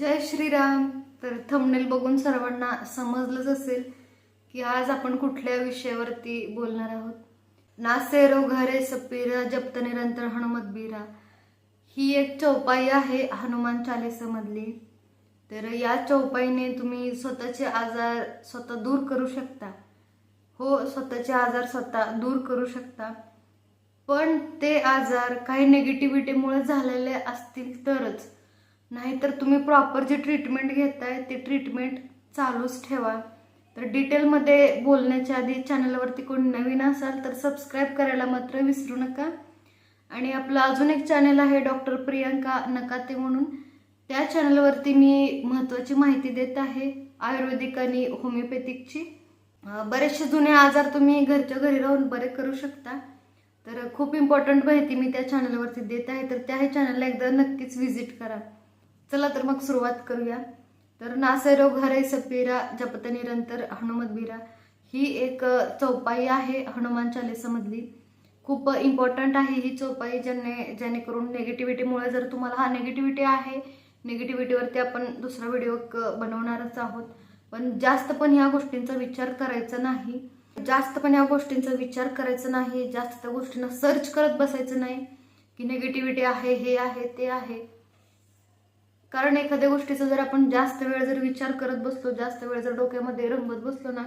जय श्रीराम. तर थंबनेल बघून सर्वांना समजलंच असेल की आज आपण कुठल्या विषयावरती बोलणार आहोत. नासे रोघारे सपिरा जप्त निरंतर हनुमत बीरा. ही एक चौपाई आहे हनुमान चालिसामधली. तर या चौपाईने तुम्ही स्वतःचे आजार स्वतः दूर करू शकता. हो स्वतःचे आजार स्वतः दूर करू शकता. पण ते आजार काही निगेटिव्हिटीमुळे झालेले असतील तरच नाहीतर तुम्ही प्रॉपर जी ट्रीटमेंट घेताय ती ट्रीटमेंट चालूच ठेवा. तर डिटेलमध्ये बोलण्याच्या आधी चॅनलवरती कोणी नवीन असाल तर सबस्क्राईब करायला मात्र विसरू नका. आणि आपलं अजून एक चॅनल आहे डॉक्टर प्रियंका नकाते म्हणून. त्या चॅनलवरती मी महत्त्वाची माहिती देत आहे आयुर्वेदिक आणि होमिओपॅथिकची बरेचसे जुने आजार तुम्ही घरच्या घरी राहून बरे करू शकता. तर खूप इम्पॉर्टंट माहिती मी त्या चॅनलवरती देत आहे. तर त्याही चॅनलला एकदा नक्कीच व्हिजिट करा. चला तर मग सुरुवात करूया. तर नासै रोग हरे सपिरा जपत निरंतर हनुमत बिरा ही एक चौपाई आहे हनुमान चालिसामधली. खूप इम्पॉर्टंट आहे ही चौपाई ज्याने जेणेकरून नेगेटिव्हिटीमुळे जर तुम्हाला हा नेगेटिव्हिटी आहे निगेटिव्हिटीवरती आपण दुसरा व्हिडिओ बनवणारच आहोत. पण जास्त पण ह्या गोष्टींचा विचार करायचा नाही. जास्त पण या गोष्टींचा विचार करायचा नाही. जास्त त्या गोष्टींना सर्च करत बसायचं नाही. की निगेटिव्हिटी आहे हे आहे ते आहे. कारण एखाद्या गोष्टीचा जर आपण जास्त वेळ जर विचार करत बसलो जास्त वेळ जर डोक्यामध्ये रंगत बसलो ना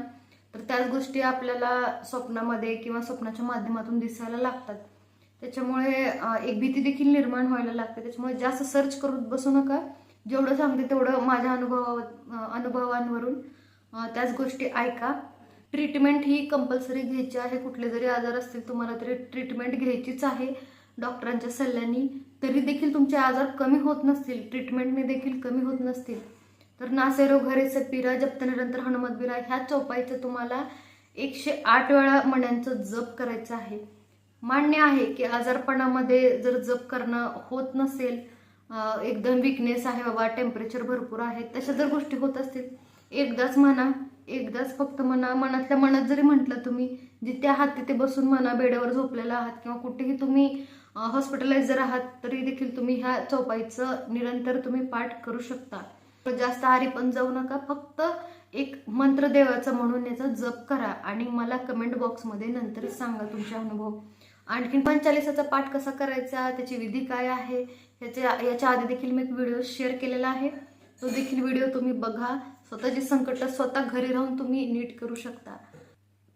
तर त्याच गोष्टी आपल्याला स्वप्नामध्ये किंवा स्वप्नाच्या माध्यमातून दिसायला लागतात. त्याच्यामुळे एक भीती देखील निर्माण व्हायला लागते. त्याच्यामुळे जास्त सर्च करत बसू नका. जेवढं सांगते तेवढं माझ्या अनुभवा अनुभवांवरून त्याच गोष्टी ऐका. ट्रीटमेंट ही कंपल्सरी घ्यायची आहे. कुठले जरी आजार असतील तुम्हाला तरी ट्रीटमेंट घ्यायचीच आहे. डॉक्टरांच्या सल्ल्याने तरी देखील तुमचे आजार कमी होत नसतील ट्रीटमेंटने देखील कमी होत नसतील. तर नासेरो घरे पिरा जप्तनीरंतर हनुमत बिरा ह्या चौपाईचं तुम्हाला एकशे आठ वेळा मण्यांचं जप करायचं आहे. मान्य आहे की आजारपणामध्ये जर जप करणं होत नसेल एकदम विकनेस आहे बाबा टेम्परेचर भरपूर आहे तशा जर गोष्टी होत असतील एकदाच म्हणा एकदाच फक्त म्हणा मनातल्या मनात जरी म्हटलं तुम्ही जिथे आहात तिथे बसून म्हणा बेडेवर झोपलेला आहात किंवा कुठेही तुम्ही हॉस्पिटलाइज जर आहात तरी देखील तुम्ही ह्या चौपाईचं निरंतर तुम्ही पाठ करू शकता. जास्त आरी पण जाऊ नका फक्त एक मंत्र देवाचा म्हणून याचा जप करा आणि मला कमेंट बॉक्समध्ये नंतर सांगा तुमचे अनुभव. आणखीन पंचालिसाचा पाठ कसा करायचा त्याची विधी काय आहे याच्या याच्या आधी देखील मी एक व्हिडिओ शेअर केलेला आहे. तो देखील व्हिडिओ तुम्ही बघा स्वतःची संकट स्वतः घरी राहून तुम्ही नीट करू शकता.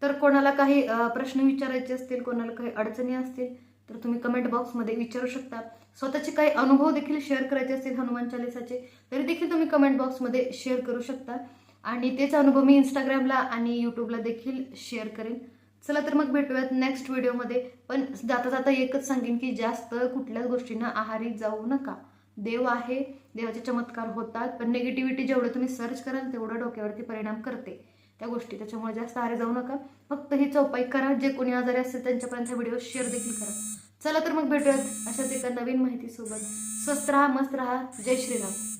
तर कोणाला काही प्रश्न विचारायचे असतील कोणाला काही अडचणी असतील तर तुम्ही कमेंट बॉक्समध्ये विचारू शकता. स्वतःचे काही अनुभव देखील शेअर करायचे असतील हनुमान चालिसाचे तरी देखील तुम्ही कमेंट बॉक्समध्ये शेअर करू शकता. आणि तेच अनुभव मी इंस्टाग्रामला आणि यूट्यूबला देखील शेअर करेन. चला तर मग भेटूयात नेक्स्ट व्हिडिओमध्ये पण जाता जाता एकच सांगेन की जास्त कुठल्याच गोष्टींना आहारी जाऊ नका. देव आहे देवाचे चमत्कार होतात पण निगेटिव्हिटी जेवढं तुम्ही सर्च कराल तेवढं डोक्यावरती परिणाम करते. त्या गोष्टी. त्याच्यामुळे जास्त आरे जाऊ नका. फक्त ही चौपाई करा. जे कोणी आजारी असतील त्यांच्यापर्यंत व्हिडिओ शेअर देखील करा. चला तर मग भेटूयात अशाच एका नवीन माहितीसोबत. स्वस्त राहा मस्त राहा. जय श्रीराम.